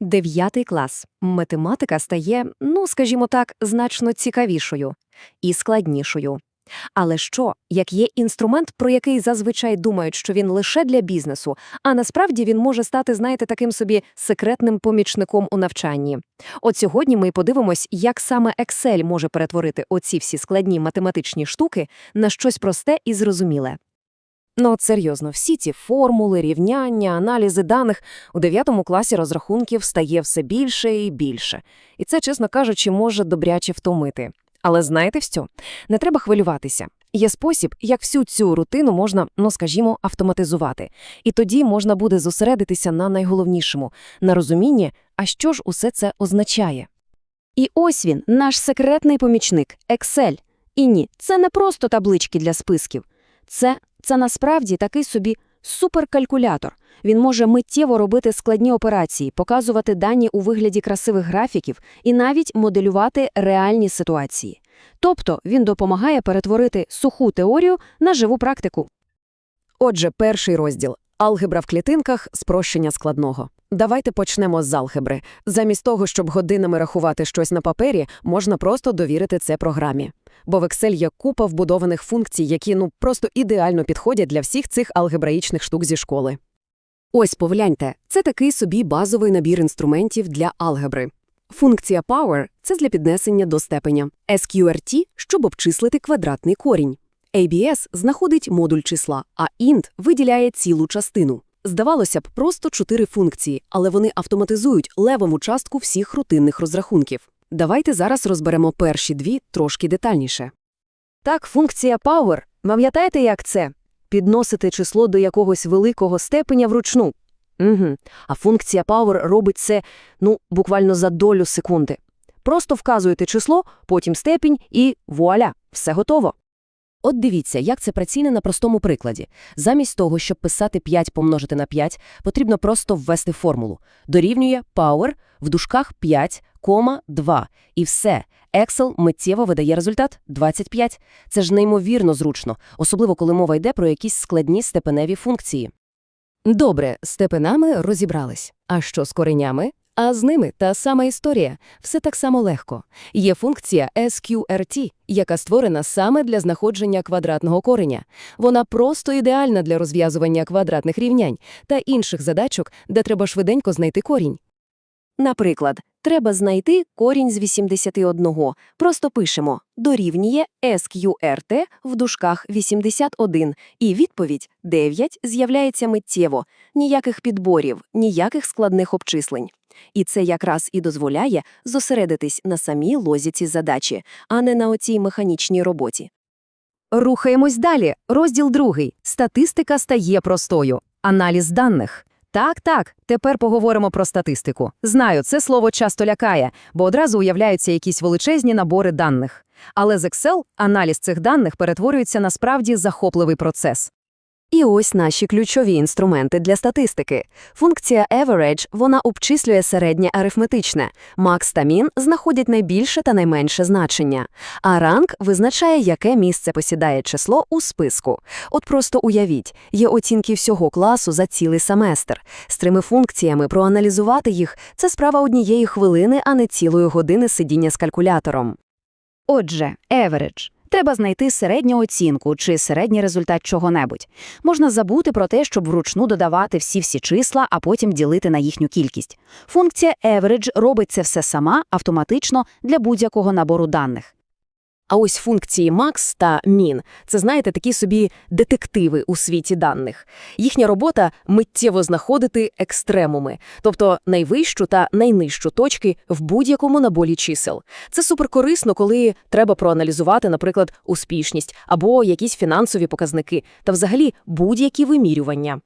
Дев'ятий клас. Математика стає, ну, скажімо так, значно цікавішою і складнішою. Але що, як є інструмент, про який зазвичай думають, що він лише для бізнесу, а насправді він може стати, знаєте, таким собі секретним помічником у навчанні. От сьогодні ми подивимось, як саме Excel може перетворити оці всі складні математичні штуки на щось просте і зрозуміле. Ну, от серйозно, всі ці формули, рівняння, аналізи даних у 9 класі розрахунків стає все більше і більше. І це, чесно кажучи, може добряче втомити. Але знаєте що? Не треба хвилюватися. Є спосіб, як всю цю рутину можна, ну скажімо, автоматизувати. І тоді можна буде зосередитися на найголовнішому – на розумінні, а що ж усе це означає. І ось він, наш секретний помічник – Excel. І ні, це не просто таблички для списків. Це, це насправді такий собі суперкалькулятор. Він може миттєво робити складні операції, показувати дані у вигляді красивих графіків і навіть моделювати реальні ситуації. Тобто він допомагає перетворити суху теорію на живу практику. Отже, перший розділ – алгебра в клітинках, спрощення складного. Давайте почнемо з алгебри. Замість того, щоб годинами рахувати щось на папері, можна просто довірити це програмі. Бо в Excel є купа вбудованих функцій, які ну просто ідеально підходять для всіх цих алгебраїчних штук зі школи. Ось погляньте, це такий собі базовий набір інструментів для алгебри. Функція power – це для піднесення до степеня, SQRT – щоб обчислити квадратний корінь. ABS знаходить модуль числа, а int виділяє цілу частину. Здавалося б, просто чотири функції, але вони автоматизують левову частку всіх рутинних розрахунків. Давайте зараз розберемо перші дві трошки детальніше. Так, функція power. Пам'ятаєте, як це? Підносити число до якогось великого степеня вручну. Угу. А функція power робить це, ну, буквально за долю секунди. Просто вказуєте число, потім степінь і вуаля, все готово. От дивіться, як це працює на простому прикладі. Замість того, щоб писати 5 помножити на 5, потрібно просто ввести формулу. Дорівнює power в дужках 5, 2. І все. Excel миттєво видає результат 25. Це ж неймовірно зручно, особливо коли мова йде про якісь складні степеневі функції. Добре, степенами розібрались. А що з коренями? А з ними та сама історія. Все так само легко. Є функція SQRT, яка створена саме для знаходження квадратного кореня. Вона просто ідеальна для розв'язування квадратних рівнянь та інших задачок, де треба швиденько знайти корінь. Наприклад, треба знайти корінь з 81. Просто пишемо «дорівнює SQRT в дужках 81» і відповідь 9 з'являється миттєво, ніяких підборів, ніяких складних обчислень. І це якраз і дозволяє зосередитись на самій лозіці задачі, а не на оцій механічній роботі. Рухаємось далі. Розділ другий. Статистика стає простою. Аналіз даних. Так, так, тепер поговоримо про статистику. Знаю, це слово часто лякає, бо одразу уявляються якісь величезні набори даних. Але з Excel аналіз цих даних перетворюється на справді захопливий процес. І ось наші ключові інструменти для статистики. Функція average, вона обчислює середнє арифметичне. Max та min знаходять найбільше та найменше значення. А ранг визначає, яке місце посідає число у списку. От просто уявіть, є оцінки всього класу за цілий семестр. З трими функціями проаналізувати їх – це справа однієї хвилини, а не цілої години сидіння з калькулятором. Отже, average. Треба знайти середню оцінку чи середній результат чого-небудь. Можна забути про те, щоб вручну додавати всі-всі числа, а потім ділити на їхню кількість. Функція average робить це все сама автоматично для будь-якого набору даних. А ось функції max та min – це, знаєте, такі собі детективи у світі даних. Їхня робота – миттєво знаходити екстремуми, тобто найвищу та найнижчу точки в будь-якому наболі чисел. Це суперкорисно, коли треба проаналізувати, наприклад, успішність або якісь фінансові показники, та взагалі будь-які вимірювання.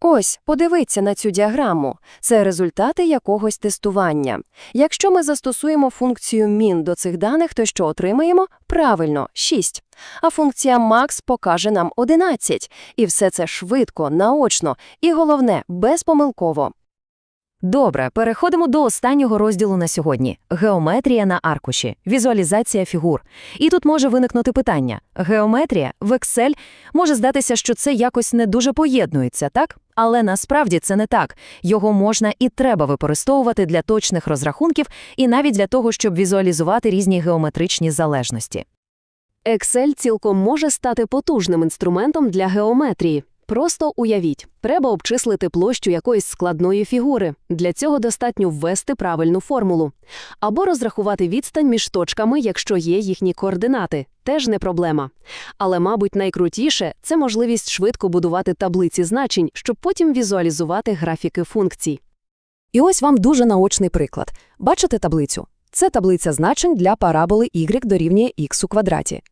Ось, подивіться на цю діаграму. Це результати якогось тестування. Якщо ми застосуємо функцію min до цих даних, то що отримаємо? Правильно, 6. А функція max покаже нам 11. І все це швидко, наочно і, головне, безпомилково. Добре, переходимо до останнього розділу на сьогодні – геометрія на аркуші, візуалізація фігур. І тут може виникнути питання. Геометрія в Excel може здатися, що це якось не дуже поєднується, так? Але насправді це не так. Його можна і треба використовувати для точних розрахунків і навіть для того, щоб візуалізувати різні геометричні залежності. Excel цілком може стати потужним інструментом для геометрії. Просто уявіть, треба обчислити площу якоїсь складної фігури. Для цього достатньо ввести правильну формулу. Або розрахувати відстань між точками, якщо є їхні координати. Теж не проблема. Але, мабуть, найкрутіше – це можливість швидко будувати таблиці значень, щоб потім візуалізувати графіки функцій. І ось вам дуже наочний приклад. Бачите таблицю? Це таблиця значень для параболи y дорівнює x у квадраті.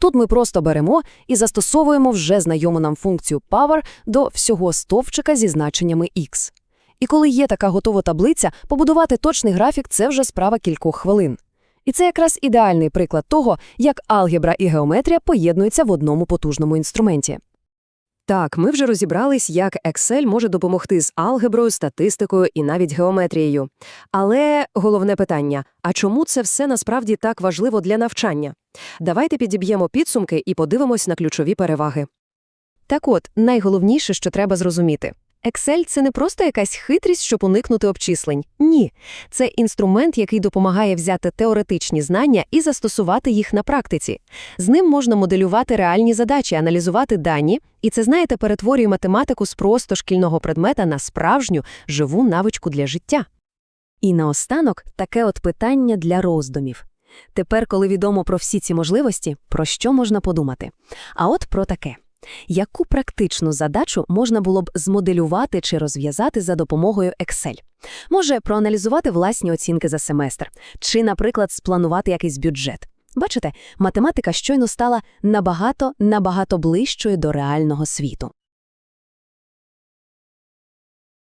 Тут ми просто беремо і застосовуємо вже знайому нам функцію power до всього стовпчика зі значеннями x. І коли є така готова таблиця, побудувати точний графік – це вже справа кількох хвилин. І це якраз ідеальний приклад того, як алгебра і геометрія поєднуються в одному потужному інструменті. Так, ми вже розібрались, як Excel може допомогти з алгеброю, статистикою і навіть геометрією. Але головне питання – а чому це все насправді так важливо для навчання? Давайте підіб'ємо підсумки і подивимось на ключові переваги. Так от, найголовніше, що треба зрозуміти. Excel – це не просто якась хитрість, щоб уникнути обчислень. Ні. Це інструмент, який допомагає взяти теоретичні знання і застосувати їх на практиці. З ним можна моделювати реальні задачі, аналізувати дані, і це, знаєте, перетворює математику з просто шкільного предмета на справжню, живу навичку для життя. І наостанок таке от питання для роздумів. Тепер, коли відомо про всі ці можливості, про що можна подумати? А от про таке. Яку практичну задачу можна було б змоделювати чи розв'язати за допомогою Excel? Може, проаналізувати власні оцінки за семестр, чи, наприклад, спланувати якийсь бюджет. Бачите, математика щойно стала набагато-набагато ближчою до реального світу.